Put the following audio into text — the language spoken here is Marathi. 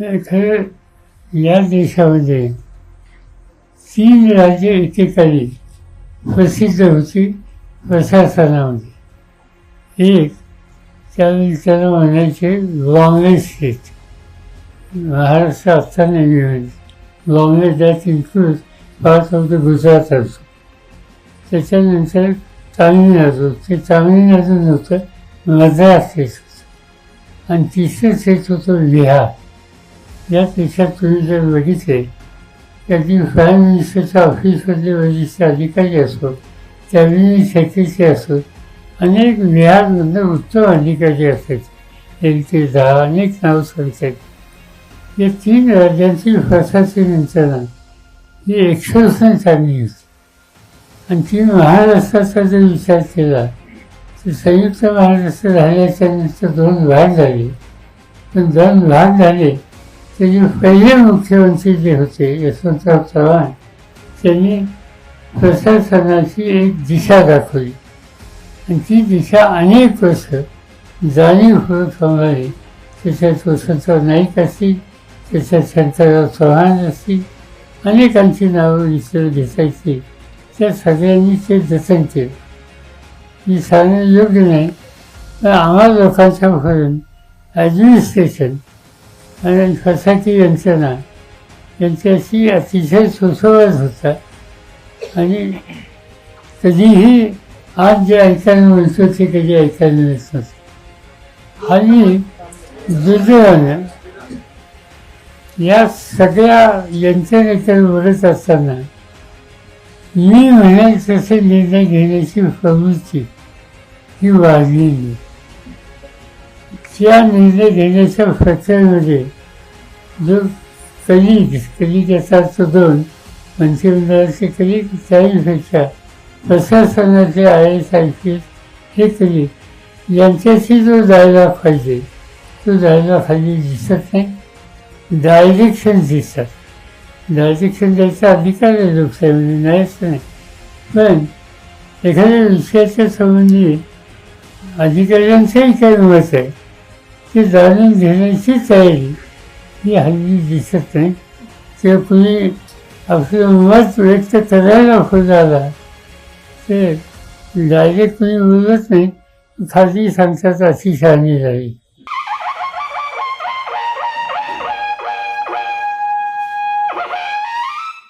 हे खरं या देशामध्ये तीन राज्य एकेकाळी प्रसिद्ध होती प्रशासनामध्ये. एक त्यावेळी त्याला म्हणायचे लॉंगेस्ट स्टेट. महाराष्ट्र असताना नाही म्हणजे longest that include part of the Gujarat असतो त्याच्यानंतर तामिळनाडू. ते तामिळनाडू नव्हतं मद्रास स्टेट होतं. आणि तिसरं स्टेट होतं बिहार. या देशात तुम्ही जर बघितले त्यातील प्राईम मिनिस्टरच्या ऑफिसमधले वरिष्ठ अधिकारी असो कॅबिनेट सेक्रेटरी असो अनेक बिहारमधनं उत्तम अधिकारी असायचे एक ते दहा अनेक नाव सांगतात. या तीन राज्यांची प्रशासन यंत्रणा ही एक्सप्रेशन चांगली होती. आणि ती महाराष्ट्राचा जर विचार केला तर संयुक्त महाराष्ट्र झाल्याच्यानंतर दोन भाग झाले. पण दोन भाग झाले त्याचे पहिले मुख्यमंत्री जे होते यशवंतराव चव्हाण त्यांनी प्रशासनाची एक दिशा दाखवली. आणि ती दिशा अनेक वर्ष जाणीवपूर्वक सांभाळली त्याच्यात वसंतराव नाईक असतील त्याच्यात शंकरराव चव्हाण असतील अनेकांची नावं विसर घेतायची त्या सगळ्यांनी ते जतन केलं. मी सांगणं योग्य नाही पण आम्हा भरून ॲडमिनिस्ट्रेशन आणि प्रशासकीय यंत्रणा. यांच्याशी अतिशय सुसंवाद होता. आणि कधीही आज जे ऐकायला म्हणतो ते कधी ऐकायला मिळत नव्हतं आणि दुर्दैवानं या सगळ्या यंत्रणेकडे बोलत असताना मी म्हणेल तसे निर्णय घेण्याची प्रवृत्ती ही वाढलेली. त्या निर्णय घेण्याच्या प्रक्रियेमध्ये म्हणजे जो कली कली याचा अर्थ दोन मंत्रिमंडळाचे कलिग त्याहीपेक्षा प्रशासनाचे आय एस आय पी हे कलिग. यांच्याशी जो जायला पाहिजे तो जायला खाली दिसत नाही. डायरेक्शन दिसतात डायरेक्शन द्यायचा अधिकार आहे लोकशाहीमध्ये नाहीच नाही. पण एखाद्या विषयाच्या संबंधी अधिकाऱ्यांचंही काही मत आहे. ते जाणून घेण्याची तयारी. ही हल्ली दिसत नाही. ते कुणी आपलं मत व्यक्त करायला होत ते डायरेक्ट कुणी बोलत नाही खाली सांगतात अशी शहाणी राहील